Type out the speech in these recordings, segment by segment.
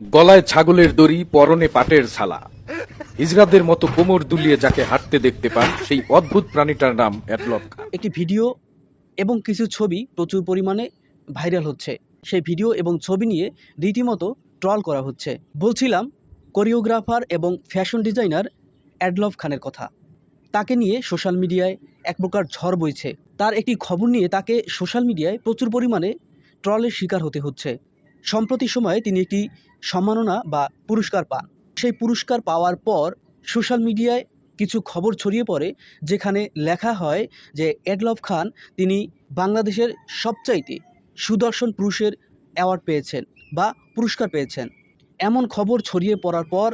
গলায় ছাগলের দড়ি, পরনে পাটের ছালা হিজড়াদের মতো কোমর দুলিয়ে যাকে হাঁটতে দেখতে পান, সেই অদ্ভুত প্রাণীটার নাম অ্যাডলফ খান। একটি ভিডিও এবং কিছু ছবি প্রচুর পরিমাণে ভাইরাল হচ্ছে। সেই ভিডিও এবং ছবি নিয়ে রীতিমতো ট্রল করা হচ্ছে। বলছিলাম, কোরিওগ্রাফার এবং ফ্যাশন ডিজাইনার অ্যাডলফ খানের কথা। তাকে নিয়ে সোশ্যাল মিডিয়ায় এক প্রকার ঝড় বইছে। তার একটি খবর নিয়ে তাকে সোশ্যাল মিডিয়ায় প্রচুর পরিমাণে ট্রলের শিকার হতে হচ্ছে। সম্প্রতি সময়ে তিনি একটি সম্মাননা বা পুরস্কার পান। সেই পুরস্কার পাওয়ার পর সোশ্যাল মিডিয়ায় কিছু খবর ছড়িয়ে পড়ে, যেখানে লেখা হয় যে এডলফ খান তিনি বাংলাদেশের সবচাইতে সুদর্শন পুরুষের অ্যাওয়ার্ড পেয়েছেন বা পুরস্কার পেয়েছেন। এমন খবর ছড়িয়ে পড়ার পর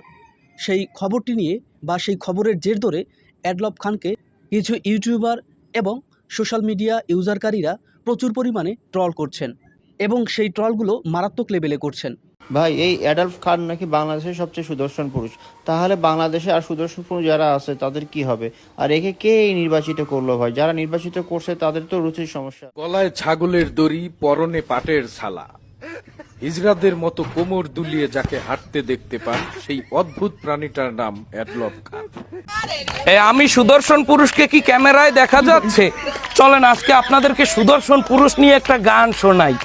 সেই খবরটি নিয়ে বা সেই খবরের জের ধরে অ্যাডলফ খানকে কিছু ইউটিউবার এবং সোশ্যাল মিডিয়া ইউজারকারীরা প্রচুর পরিমাণে ট্রল করছেন। এবং সেই ট্রলগুলো মারাত্মক লেভেলে করছেন। ভাই এই অ্যাডাল্ফ খান নাকি বাংলাদেশের সবচেয়ে সুদর্শন পুরুষ। তাহলে বাংলাদেশে আর সুদর্শন পুরুষ যারা আছে তাদের কি হবে? আর একে কে এই নির্বাচিত করল ভাই? যারা নির্বাচিত করছে তাদের তো রুচির সমস্যা। গলায় ছাগলের দড়ি পরনে পাটের ছালা। হিজড়াদের মতো কোমর দুলিয়ে যাকে হাঁটতে দেখতে পান সেই অদ্ভুত প্রাণীটার নাম অ্যাডলফ খান। আমি সুদর্শন পুরুষকে কি ক্যামেরায় দেখা যাচ্ছে? চলেন আজকে আপনাদেরকে সুদর্শন পুরুষ নিয়ে একটা গান শোনাই।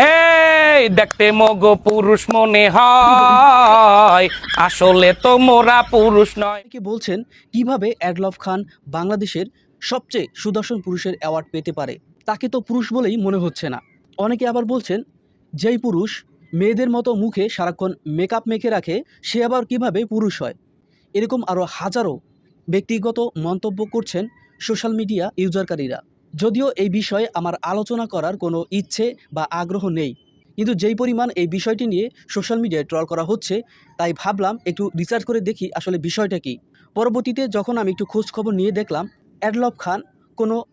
এই দেখতে মগ পুরুষ মনে হয়। আসলে তো মোরা পুরুষ নয়। অনেকে বলছেন, কীভাবে অ্যাডলফ খান বাংলাদেশের সবচেয়ে সুদর্শন পুরুষের অ্যাওয়ার্ড পেতে পারে? তাকে তো পুরুষ বলেই মনে হচ্ছে না। অনেকে আবার বলছেন, যেই পুরুষ মেয়েদের মতো মুখে সারাক্ষণ মেকআপ মেখে রাখে, সে আবার কীভাবে পুরুষ হয়? এরকম আরও হাজারো ব্যক্তিগত মন্তব্য করছেন সোশ্যাল মিডিয়া ইউজারকারীরা যদিও এই বিষয়ে আমার আলোচনা করার কোনো ইচ্ছে বা আগ্রহ নেই। কিন্তু যেই পরিমাণ এই বিষয়টি নিয়ে সোশ্যাল মিডিয়ায় ট্রল করা হচ্ছে, তাই ভাবলাম একটু রিসার্চ করে দেখি আসলে বিষয়টা কি। পরবর্তীতে যখন আমি একটু খোঁজ খবর নিয়ে দেখলাম, অ্যাডলফ খান কোনো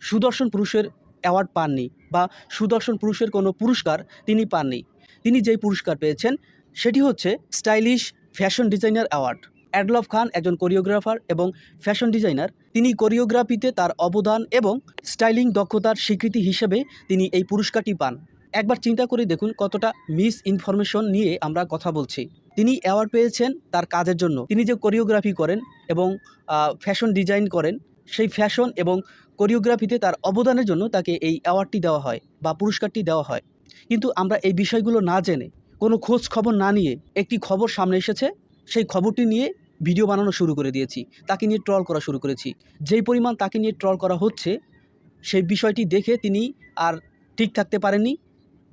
সুদর্শন পুরুষের অ্যাওয়ার্ড পাননি বা সুদর্শন পুরুষের কোনো পুরস্কার তিনি পাননি। তিনি যেই পুরস্কার পেয়েছেন, সেটি হচ্ছে stylish fashion designer award Adolf Khan একজন কোরিওগ্রাফার এবং ফ্যাশন ডিজাইনার। তিনি কোরিওগ্রাফিতে তার অবদান এবং স্টাইলিং দক্ষতার স্বীকৃতি হিসেবে তিনি এই পুরস্কারটি পান। একবার চিন্তা করে দেখুন কতটা মিস ইনফরমেশন নিয়ে আমরা কথা বলছি। তিনি অ্যাওয়ার্ড পেয়েছেন তার কাজের জন্য। তিনি যে কোরিওগ্রাফি করেন এবং ফ্যাশন ডিজাইন করেন, সেই ফ্যাশন এবং কোরিওগ্রাফিতে তার অবদানের জন্য তাকে এই অ্যাওয়ার্ডটি দেওয়া হয় বা পুরস্কারটি দেওয়া হয়। কিন্তু আমরা এই বিষয়গুলো না জেনে, কোনো খোঁজ খবর না নিয়ে একটি খবর সামনে এসেছে। সেই খবরটি নিয়ে ভিডিও বানানো শুরু করে দিয়েছি, তাকে নিয়ে ট্রল করা শুরু করেছি। যেই পরিমাণ তাকে নিয়ে ট্রল করা হচ্ছে, সেই বিষয়টি দেখে তিনি আর ঠিক থাকতে পারেননি।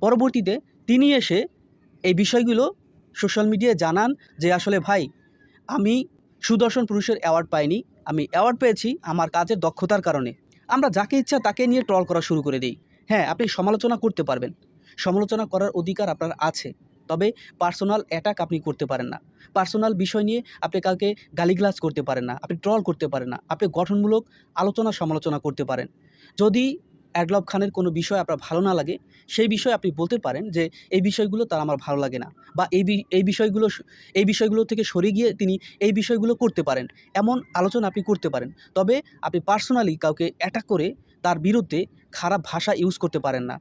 পরবর্তীতে তিনি এসে এই বিষয়গুলো সোশ্যাল মিডিয়ায় জানান যে, আসলে ভাই, আমি সুদর্শন পুরুষের অ্যাওয়ার্ড পাইনি। আমি অ্যাওয়ার্ড পেয়েছি আমার কাজের দক্ষতার কারণে। আমরা যাকে ইচ্ছা তাকে নিয়ে ট্রল করা শুরু করে দিই। হ্যাঁ আপনি সমালোচনা করতে পারবেন। সমালোচনা করার অধিকার আপনার আছে। তবে পার্সোনাল অ্যাটাক আপনি করতে পারেন না। পার্সোনাল বিষয় নিয়ে আপনি কাউকে গালিগ্লাস করতে পারেন না, আপনি ট্রল করতে পারেন না, আপনি গঠনমূলক আলোচনা সমালোচনা করতে পারেন। যদি অ্যাডলব খানের কোনো বিষয় আপনার ভালো না লাগে, সেই বিষয়ে আপনি বলতে পারেন যে, এই বিষয়গুলো তার আমার ভালো লাগে না। বা, এই এই বিষয়গুলো এই বিষয়গুলো থেকে সরে গিয়ে তিনি এই বিষয়গুলো করতে পারেন। এমন আলোচনা আপনি করতে পারেন। তবে আপনি পার্সোনালি কাউকে অ্যাটাক করে তার বিরুদ্ধে খারাপ ভাষা ইউজ করতে পারেন না।